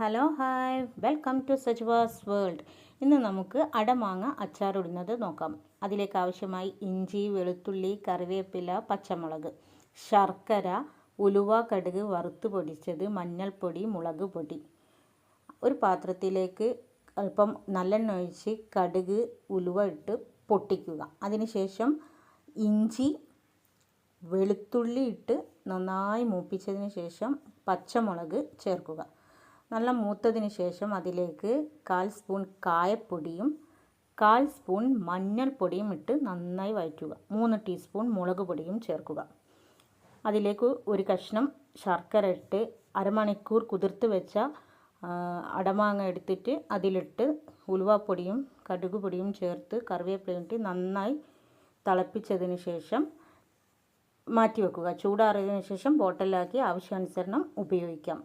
Hello hi. Welcome to സജ്വാസ് world. ഇന്ന് നമുക്ക് അടമാങ്ങ അച്ചാറിടുന്നത് നോക്കാം. അതിലേക്ക് ആവശ്യമായി ഇഞ്ചി വെളുത്തുള്ളി കറിവേപ്പില പച്ചമുളക് ശർക്കര ഉലുവ കടുക് വറുത്ത് പൊടിച്ചത് മഞ്ഞൾപ്പൊടി മുളക് പൊടി. ഒരു പാത്രത്തിലേക്ക് അല്പം നല്ലെണ്ണ ഒഴിച്ച് കടുക് ഉലുവ ഇട്ട് പൊട്ടിക്കുക. അതിനുശേഷം ഇഞ്ചി വെളുത്തുള്ളി ഇട്ട് നന്നായി മൂപ്പിച്ചതിന് ശേഷം പച്ചമുളക് ചേർക്കുക. നല്ല മൂത്തതിന് ശേഷം അതിലേക്ക് കാൽ സ്പൂൺ കായപ്പൊടിയും കാൽ സ്പൂൺ മഞ്ഞൾപ്പൊടിയും ഇട്ട് നന്നായി വഴറ്റുക. മൂന്ന് ടീസ്പൂൺ മുളക് പൊടിയും ചേർക്കുക. അതിലേക്ക് ഒരു കഷ്ണം ശർക്കര ഇട്ട് അരമണിക്കൂർ കുതിർത്ത് വെച്ച അടമാങ്ങ എടുത്തിട്ട് അതിലിട്ട് ഉലുവാപ്പൊടിയും കടുക് പൊടിയും ചേർത്ത് കറിവേപ്പിലയും ഇട്ട് നന്നായി തിളപ്പിച്ചതിന് ശേഷം മാറ്റി വെക്കുക ചൂടാറിയതിന് ശേഷം ബോട്ടിലാക്കി ആവശ്യാനുസരണം ഉപയോഗിക്കാം.